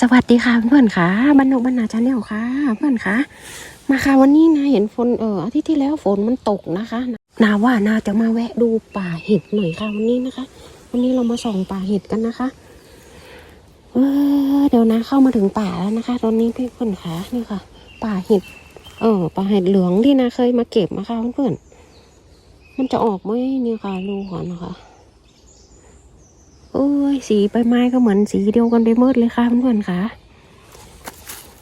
สวัสดีค่ะเพื่อนค่ะบรรณกบรรณาชาแนลค่ะเพื่อนค่ะ มาค่ะวันนี้นะเห็นฝนเอออาทิตย์ที่แล้วฝนมันตกนะคะนาว่านาจะมาแวะดูป่าเห็ดหน่อยค่ะวันนี้นะคะ วันนี้เรามาส่องป่าเห็ดกันนะคะเออเดี๋ยวนะเข้ามาถึงป่าแล้วนะคะ ตอนนี้พี่เพื่อนค่ะนี่ค่ะ ป่าเห็ด เออป่าเห็ดเหลืองที่นาเคยมาเก็บนะคะเพื่อนๆมันจะออกไหมเนี่ยค่ะดูก่อนนะคะโอ้ สีใบไม้ก็เหมือนสีเดียวกันไปหมดเลยค่ะเพื่อนๆค่ะ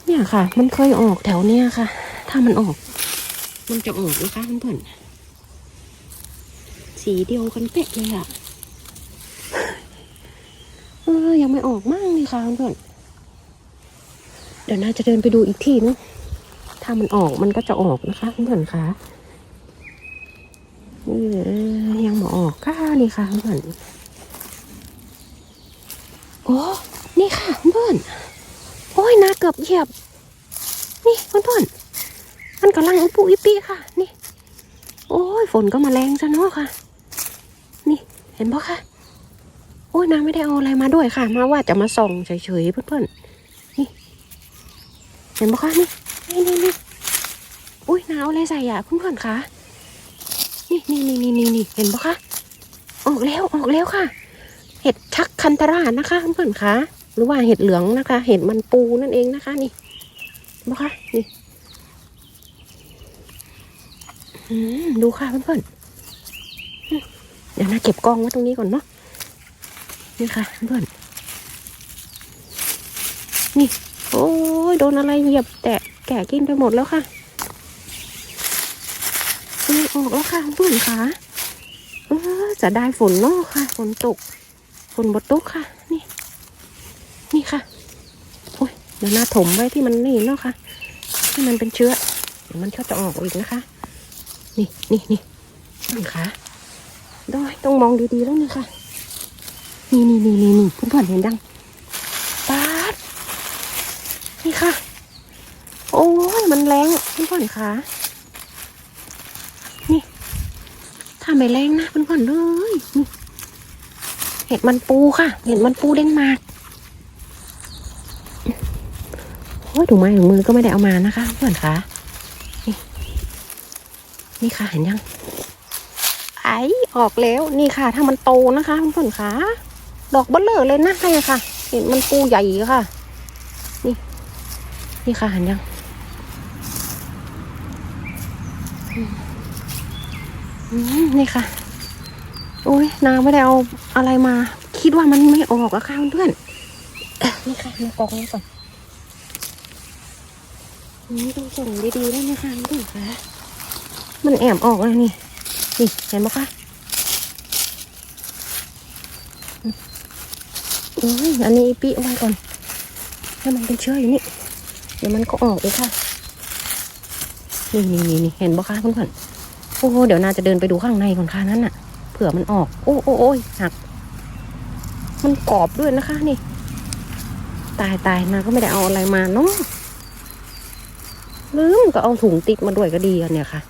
เนี่ยค่ะ มันเคยออกแถวเนี้ยค่ะ ถ้ามันออก มันจะออกนะคะเพื่อนๆสีเดียวกันเป๊ะเลยอะเออยังไม่ออกมากเลยค่ะเพื่อนเดี๋ยวน่าจะเดินไปดูอีกทีนึงถ้ามันออกมันก็จะออกนะคะเพื่อนๆค่ะยังไม่ออกค่ะนี่ค่ะเพื่อนๆ อ้นี่ค่ะเพื่อนโอ้ยนาเกือบเหยียบ นี่เพื่อนเพื่อนๆมันกำลังอุปุอิปีค่ะ นี่ โอ้ยฝนก็มาแรงซะเนาะค่ะ นี่เห็นปะคะโอ้ยนาไม่ได้เอาอะไรมาด้วยค่ะ มาว่าจะมาส่องเฉยๆเพื่อนๆนี่ เห็นปะคะนี่นี่นี่นี่อุ้ยนาเอาอะไรใส่อะเพื่อนๆคะนี่นี่นี่นี่นี่เห็นปะคะออกแล้วออกแล้วค่ะ เห็ดชักคันตรานะคะเพื่อนคะหรือว่าเห็ดเหลืองนะคะ เห็ดมันปูนั่นเองนะคะ นี่นะคะนี่ดูค่ะเพื่อนๆเดี๋ยวนะเก็บกล้องไว้ตรงนี้ก่อนเนาะนี่ค่ะเพื่อนนี่ โอ้ยโดนอะไรเหยียบแตะแกะกินไปหมดแล้วค่ะนี่ออกแล้วค่ะเพื่อนค่ะเออจะได้ฝนเนาะค่ะฝนตก ฝนบดตกค่ะ นี่ นี่ค่ะโอ้ยเดี๋ยวหน้าถมไว้ที่มันนี่เนาะค่ะที่มันเป็นเชื้อเดี๋ยวมันก็จะออกอีกนะคะ นี่นี่นี่นี่ค่ะดอยต้องมองดีๆแล้วนี่ค่ะ นี่นี่นี่นี่นี่เพื่อนๆเห็นยังปาดนี่ค่ะ โอ้ยมันแรงเพื่อนๆค่ะนี่ถ้าไม่แรงนะเพื่อนๆเลยนี่ เห็ดมันปูค่ะ เห็ดมันปูเด้งมากโอ้ยถุงไม้ถุงมือก็ไม่ได้เอามานะคะเพื่อนคะนี่นี่ค่ะเห็นยัง ไอออกแล้วนี่ค่ะ ถ้ามันโตนะคะเพื่อนคะดอกเบลเลอร์เลยนะใช่ค่ะ เห็ดมันปูใหญ่ค่ะ นี่ นี่ค่ะเห็นยังอืมนี่ค่ะ โอ้ยนางไม่ได้เอาอะไรมา คิดว่ามันไม่ออกอะค่ะเพื่อนเอ๊ะนี่ค่ะมากองไว้ก่อนนี่ต้องส่งดีๆแล้วนะคะเพื่อนค่ะมันแอบออกแล้วนี่ นี่เห็นไหมคะโอ้ยอันนี้ปีเอาไว้ก่อนให้มันเป็นเชื้ออยู่นี่ เดี๋ยวมันก็ออกเลยค่ะนี่นี่นี่นี่เห็นปะคะเพื่อนๆโอ้โหเดี๋ยวนาจะเดินไปดูข้างในก่อนค่ะนั้นน่ะเผื่อมันออก โอ้โอ้โอ้ยหัก มันกรอบด้วยนะคะ นี่ ตายตายนาก็ไม่ได้เอาอะไรมาเนาะลืมก็เอาถุงติดมาด้วยก็ดีอะเนี่ยค่ะ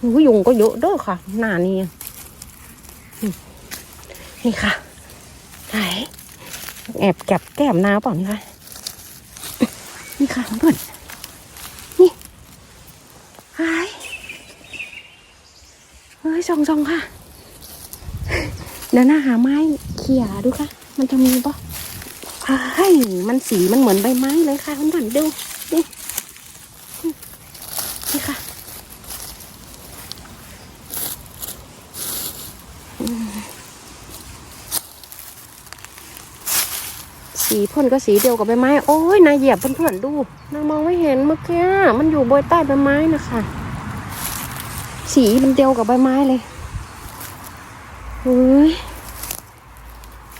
หูยุงก็เยอะเด้อค่ะ หน้านี่นี่ค่ะไหนแอบแก็บแก้มน้าเปล่านี่คะนี่ค่ะเพื่อนหาย เฮ้ย ส่องส่องค่ะ เดี๋ยวหน้าหาไม้เขี่ยดูค่ะ มันจะมีปะเฮ้ยมันสีมันเหมือนใบไม้เลยค่ะคุณผ่อนดูนี่นี่ค่ะสีพ่นก็สีเดียวกับใบไม้ โอ้ยนายเหยียบเพื่อนๆดูนายมองไม่เห็นเมื่อกี้มันอยู่บนใต้ใบไม้นะคะ สีมันเดียวกับใบไม้เลยเฮ้ย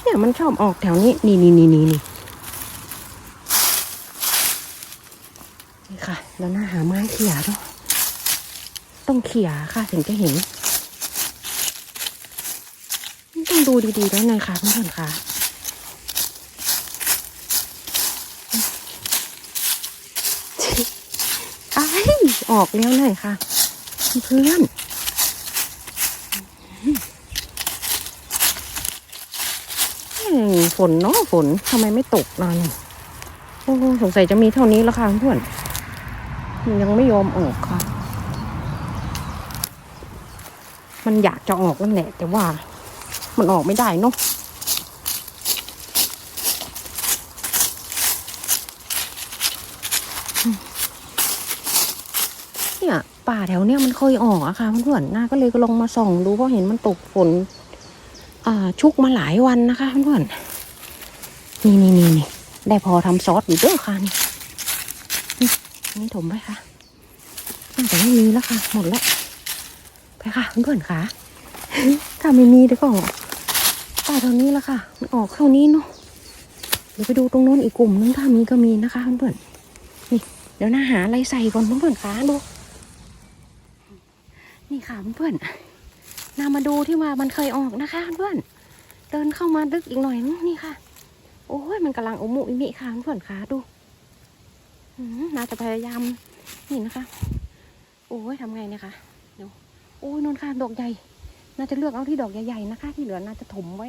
เนี่ยมันชอบออกแถวนี้ นี่นี่นี่นี่นี่นี่ค่ะแล้วหน้าหาไม้เขี่ยด้วยต้องเขี่ยค่ะถึงจะเห็น ต้องดูดีๆด้วยนะคะเพื่อนๆค่ะไอออกแล้วเลยค่ะ เพื่อนฝนเนาะฝนทำไมไม่ตกนานโอ้สงสัยจะมีเท่านี้แล้วค่ะเพื่อนมันยังไม่ยอมออกค่ะ มันอยากจะออกนั่นแหละแต่ว่า มันออกไม่ได้เนาะเนี่ยป่า แถวเนี้ยมันเคยออกอะค่ะเพื่อนๆน้าก็เลยลองมาส่องดูเพราะเห็นมันตกฝน อ่า ชุกมาหลายวันนะคะเพื่อนๆนี่นี่นี่นี่ได้พอทำซอสอยู่เด้อค่ะนี่นี่ถมไปค่ะน่าจะไม่มีแล้วค่ะ หมดแล้วไปค่ะเพื่อนๆค่ะถ้าไม่มีเดี๋ยวก็ออกป่าเท่านี้แล้วค่ะ มันออกเท่านี้เนาะเดี๋ยวไปดูตรงโน้นอีกกลุ่มนึงถ้ามีก็มีนะคะเพื่อนๆนี่เดี๋ยวน้าหาอะไรใส่ก่อนเพื่อนๆค่ะดู นี่ค่ะเพื่อนๆนามาดูที่ว่ามันเคยออกนะคะเพื่อน เดินเข้ามาลึกอีกหน่อยนึงนี่ค่ะ โอ้ยมันกำลังอมุอิมิค่ะเพื่อนค่ะดูอืมนาจะพยายามนี่นะคะ โอ้ยทำไงเนี่ยคะเดี๋ยวโอ้ยนนค่ะดอกใหญ่ น่าจะเลือกเอาที่ดอกใหญ่ๆนะคะ ที่เหลือน่าจะถมไว้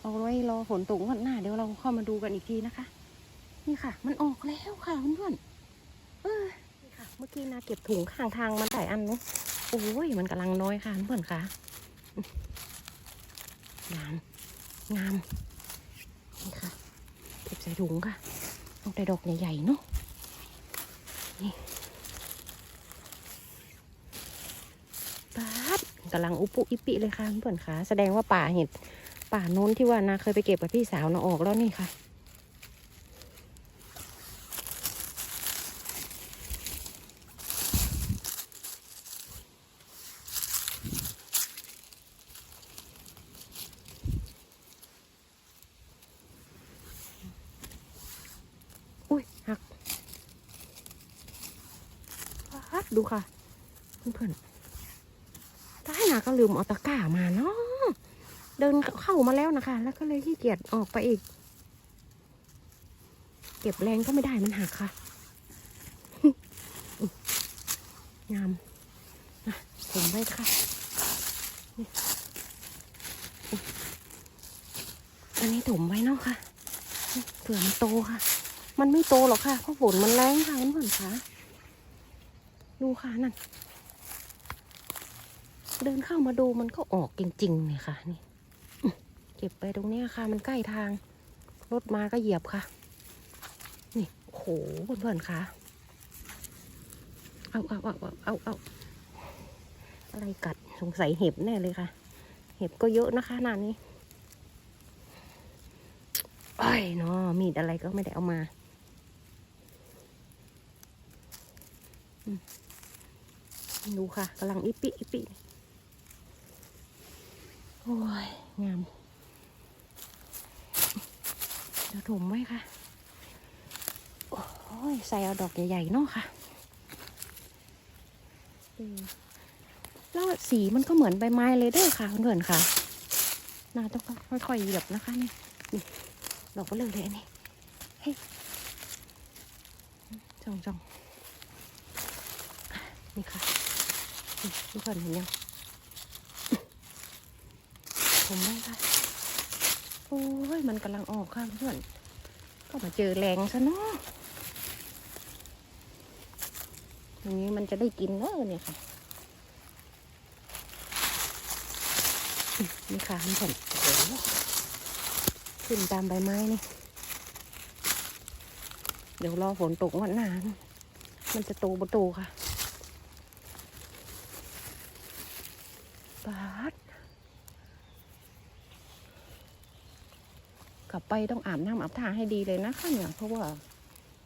เอาไว้รอฝนตกวันหน้าเดี๋ยวเราเข้ามาดูกันอีกทีนะคะ นี่ค่ะ มันออกแล้วค่ะเพื่อนๆเออนี่ค่ะ เมื่อกี้นาเก็บถุงข้างทางมันหลายอันนาะ โอ้ยมันกำลังน้อยค่ะเพื่อนค่ะงามงามนี่ค่ะเก็บใส่ถุงค่ะเอาแต่ดอกใหญ่ๆเนาะนี่ปาดกำลังอุปุอิปิเลยค่ะเพื่อนค่ะแสดงว่าป่าเห็ดป่าโน้นที่ว่านาเคยไปเก็บกับพี่สาวนาออกแล้วนี่ค่ะ อุ้ยหักฮักดูค่ะ เพื่อนๆท้ายนาก็ลืมเอาตะกร้ามาเนาะ เดินเข้ามาแล้วนะคะ แล้วก็เลยขี้เกียจออกไปอีก เก็บแรงก็ไม่ได้มันหักค่ะงามอะผมไว้ค่ะอันนี้ถมไว้เนาะค่ะเผื่อมันโตค่ะ มันไม่โตหรอกค่ะ เพราะฝนมันแรงค่ะเพื่อนค่ะ ดูค่ะนั่น เดินเข้ามาดูมันก็ออกจริงๆเนี่ยค่ะนี่ เก็บไปตรงนี้ค่ะ มันใกล้ทาง รถมาก็เหยียบค่ะ นี่โอ้โหเพื่อนๆค่ะ เอาเอาเอาเอาเอาเอาอะไรกัดสงสัยเห็บแน่เลยค่ะ เห็บก็เยอะนะคะนานนี้ไอ้เนาะมีดอะไรก็ไม่ได้เอามาดูค่ะกำลังอิปิอิปิโอ้ยงาม เดี๋ยวถมไว้ค่ะ โอ้ยใส่เอาดอกใหญ่ๆเนาะค่ะแล้วสีมันก็เหมือนใบไม้เลยเด้อค่ะเพื่อนๆค่ะน่าต้องค่อยๆเหยียบนะคะนี่นี่ดอกก็เลยเลยอันนี้เฮ้ยจ้องจ้องนี่ค่ะทุกคนเห็นยังผมได้ค่ะ โอ้ยมันกำลังออกค่ะเพื่อน ก็มาเจอแรงซะเนาะอย่างนี้มันจะได้กินเนอะเนี่ยค่ะนี่ค่ะเพื่อนโอ้โหขึ้นตามใบไม้นี่ เดี๋ยวรอฝนตกวันหนามันจะโตบโตค่ะปาด กลับไปต้องอาบน้ำอาบท่าให้ดีเลยนะคะเนี่ยเพราะว่า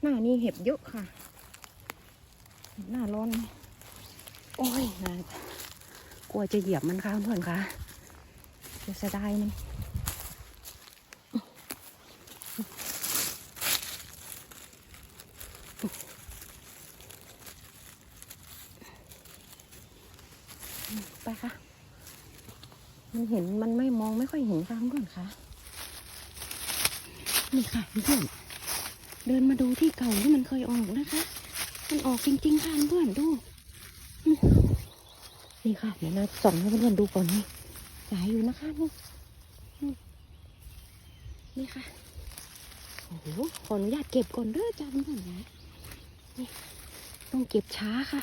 หน้านี้เห็บเยอะค่ะ หน้าร้อน โอ้ยนากลัวจะเหยียบมันค่ะเพื่อนค่ะจะเสียดายมันไปค่ะ มันเห็นมันไม่มองไม่ค่อยเห็นค่ะเพื่อนค่ะ นี่ค่ะเพื่อนเดินมาดูที่เก่าที่มันเคยออกนะคะ มันออกจริงๆค่ะเพื่อนดูนี่ค่ะเดี๋ยวนะส่องให้เพื่อนๆดูก่อนนี่สายอยู่นะคะนี่อืมนี่ค่ะโอ้โหขออนุญาตเก็บก่อนเด้อจ้าเพื่อนนะนี่ต้องเก็บช้าค่ะ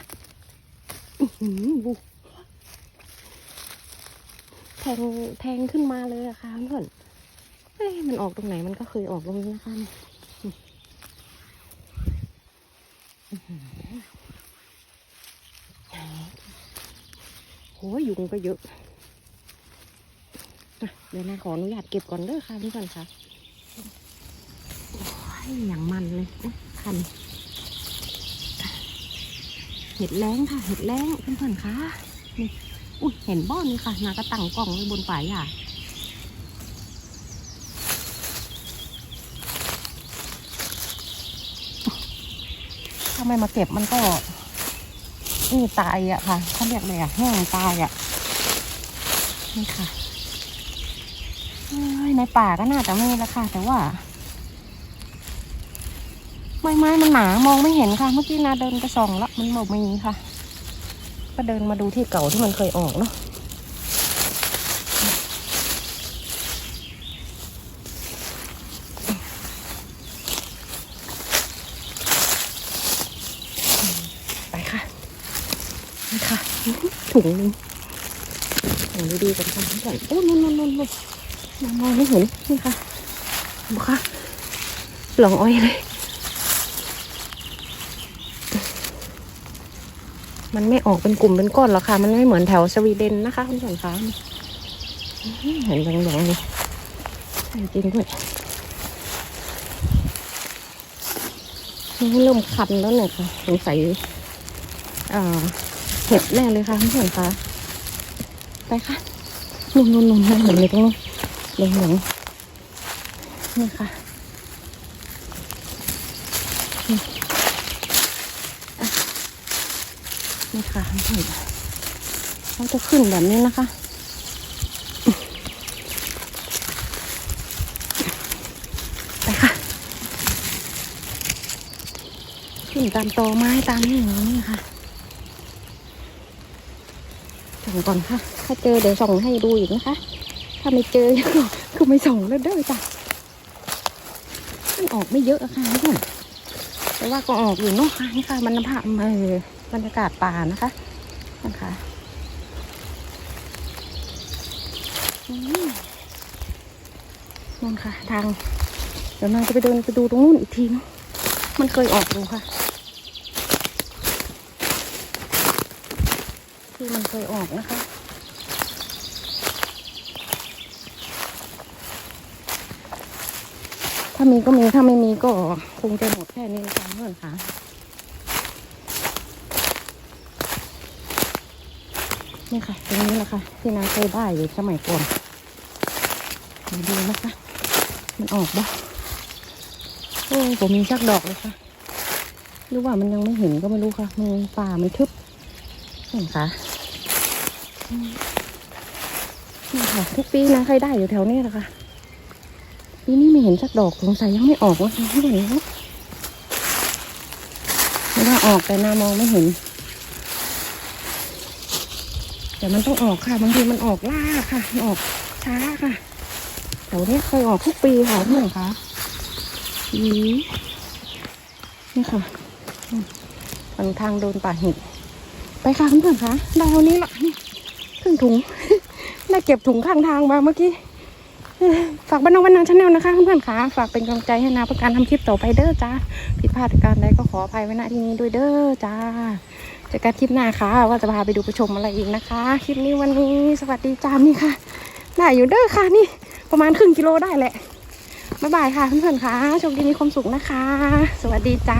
อือหือบุแทงแทงขึ้นมาเลยอะค่ะเพื่อน มันออกตรงไหนมันก็เคยออกตรงนี้นะคะนี่อื้อหือโอ้ยยุงก็เยอะเดี๋ยวนาขออนุญาตเก็บก่อนเด้อค่ะเพื่อนๆค่ะโอ้ยอย่างมันเลยคันเห็ดแรงค่ะ เห็ดแรงเพื่อนๆคะนี่อุ้ยเห็นบ้อนนี่ค่ะนากระตั้งกล้องไว้บนป่ายอะ ถ้าไม่มาเก็บมันก็นี่ตายอะค่ะเขาเรียกอะไรอะแห้งตายอะนี่ค่ะในป่าก็น่าจะมีแล้วค่ะ แต่ว่าใบไม้มันหนามองไม่เห็นค่ะ เมื่อกี้นาเดินไปส่องล้วมันบอกไม่มีค่ะ ก็เดินมาดูที่เก่าที่มันเคยออกเนาะไปค่ะไปค่ะ ถุงหนึงถุงดีกันค่ะก่อนโอ้นู่นนู่นนู่นนู่นมองไม่เห็นนี่ค่ะดูค่ะหลงอ้อยเลย มันไม่ออกเป็นกลุ่มเป็นก้อนหรอกค่ะ มันไม่เหมือนแถวสวีเดนนะคะคุณผู้ชมคะเห็นหลงๆนี่ใช่จริงด้วยเริ่มคันแล้วเนี่ยค่ะสงสัยอ่อ เห็บแน่เลยค่ะคุณผู้ชมคะไปค่ะนุ่นๆๆๆเห็นเลยตรงนู้นเหลืองๆนี่ค่ะนี่ค่ะเพื่อนเขาจะขึ้นแบบนี้นะคะไปค่ะขึ้นตามตอไม้ตามนี่อย่างนี้ค่ะ ส่องก่อนค่ะ ถ้าเจอเดี๋ยวส่องให้ดูอีกนะคะ ถ้าไม่เจอก็ไม่ส่องแล้วเด้อจ้ะมันออกไม่เยอะอะค่ะเพื่อนแต่ว่าก็ออกอยู่เนาะค่ะนี่ค่ะบรรยากาศเออบรรยากาศป่านะคะนะคะนู่นค่ะ ทาง เดี๋ยวนางจะไปเดินไปดูตรงนู้นอีกทีนึงมันเคยออกดูค่ะ ที่มันเคยออกนะคะ ถ้ามีก็มี ถ้าไม่มีก็คงจะหมดแค่นี้ค่ะเพื่อนค่ะนี่ค่ะ ตรงนี้แหละค่ะที่นาเคยได้อยู่สมัยก่อนมาดูนะคะ มันออกบ่โอ้ผมมีชักดอกเลยค่ะหรือว่ามันยังไม่เห็นก็ไม่รู้ค่ะ มันป่ามันทึบเห็นค่ะ นี่ค่ะทุกปีนะเคยได้อยู่แถวนี้แหละค่ะปีนี้ไม่เห็นสักดอกสงสัยยังไม่ออกนะคะไม่เห็นนะไม่ว่าออกแต่นามองไม่เห็น แต่มันต้องออกค่ะบางทีมันออกล่าค่ะออกช้าค่ะแถวเนี้ยเคยออกทุกปีค่ะเพื่อนคะอืมนี่ค่ะทางทางโดนป่าเห็ดไปค่ะเพื่อนคะได้เท่านี้ละนี่ งถุง ได้เก็บถุงข้างทางมาเมื่อกี้ ฝากบ้านน้องบ้านนางชาแนลนะคะเพื่อนๆค่ะ ฝากเป็นกำลังใจให้นาประการทำคลิปต่อไปเด้อจ้าผิดพลาดการใดก็ขออภัยไว้ณที่นี้ด้วยเด้อจ้าเจอกันคลิปหน้าค่ะ ว่าจะพาไปดูไปชมอะไรอีกนะคะ คลิปนี้วันนี้สวัสดีจ้านี่ค่ะได้อยู่เด้อค่ะนี่ ประมาณครึ่งกิโลได้แหละบ๊ายบายค่ะเพื่อนๆค่ะโชคดีมีความสุขนะคะ สวัสดีจ้า